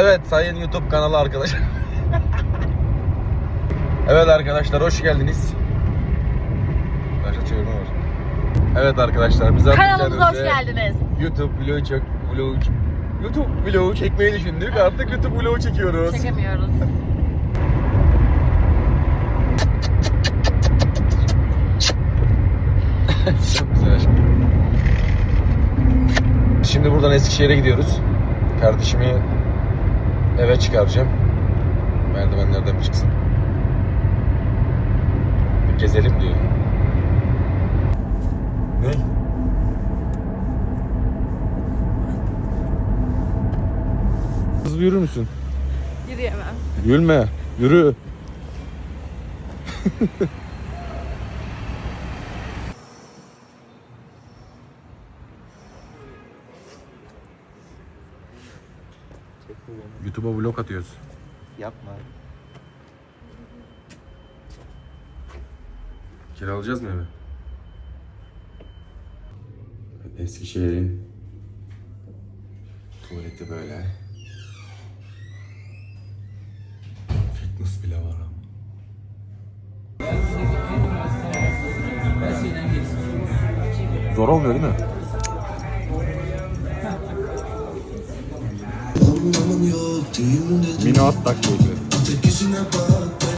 Evet sayın YouTube kanalı arkadaşlar. evet arkadaşlar hoş geldiniz. Başka çevirme var. Evet arkadaşlar biz artık Kanalımıza hoş kendimize geldiniz. YouTube vlog çek vlog YouTube vlogu çekmeyi düşündük. Artık YouTube vlogu çekiyoruz. Çekemiyoruz. Çok güzel aşkım. Şimdi buradan Eskişehir'e gidiyoruz. Kardeşimi eve çıkaracağım. Merdivenlerden bir çıksın. Bir gezelim diyor. Ne? Hızlı yürür müsün? Yürüyemem. Gülme. Yürü. YouTube'a vlog atıyoruz. Yapma. Kiralayacağız mı evi? Eskişehir'in tuvaleti böyle. Fitness bile var ama. Zor olmuyor değil mi? Mini at taklidi.